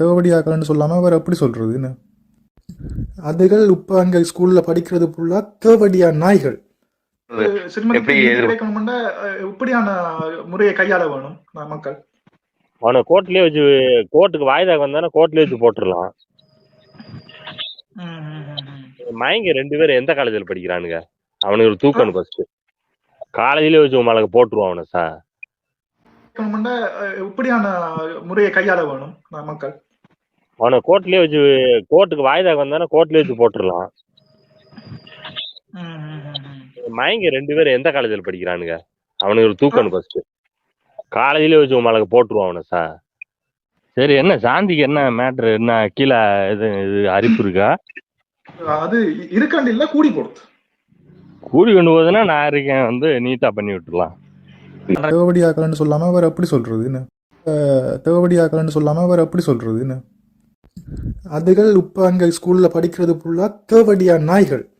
தேவடியாக்கள்னு சொல்லாமல் அவர் எப்படி சொல்கிறதுன்னு அதுகள் இப்போ அங்கே ஸ்கூலில் படிக்கிறது ஃபுல்லாக தேவடியா நாய்கள். கிடைக்கணும்னா இப்படியான முறையை கையாள வேணும் நம்ம மக்கள். அவனை கோர்ட்லயே வச்சு கோர்ட்டுக்கு வாய்தா வந்தானே கோர்ட்லயே வச்சு போட்டுடலாம். மயங்க ரெண்டு பேரும் எந்த காலேஜில் படிக்கிறானுங்க? அவனுக்கு ஒரு தூக்கணும் ஃபர்ஸ்ட் காலேஜ்லயே வச்சு உமாளுக்கு போட்டுருவான் அவனை சார் கிடைக்கணும்னா அஹ், இப்படியான முறையை கையாள வேணும் மக்கள். அவனை கோர்ட்லயே வச்சு கோர்ட்டுக்கு வாய்தா வந்தானே கோர்ட்லயே வச்சு போட்டுடலாம். மயங்க ரெண்டு பேரும் எந்த காலேஜில் படிக்கிறானுங்க? அவனுக்கு ஒரு தூக்கணும் ஃபர்ஸ்ட் காலேஜ்லயே வச்சு உமாளுக்கு போட்டுருவான் அவனை சார் சரி என்ன சாந்திக்கு என்ன மேட்ரு என்ன கீழே இது இது அரிப்பு இருக்கா? அது இருக்காண்டு இல்ல கூடி போடுது. கூடி கொண்டு போகுதுன்னா நான் இருக்கேன் வந்து நீட்டா பண்ணி விட்டுறலாம் ஆக்கலன்னு சொல்லாமல் அவர் எப்படி சொல்கிறதுன்னு ஆக்கலன்னு சொல்லாமல் அவர் எப்படி சொல்றதுன்னு அதுகள் இப்போ அங்கே ஸ்கூலில் படிக்கிறது ஃபுல்லாக தேவடியா நாய்கள்.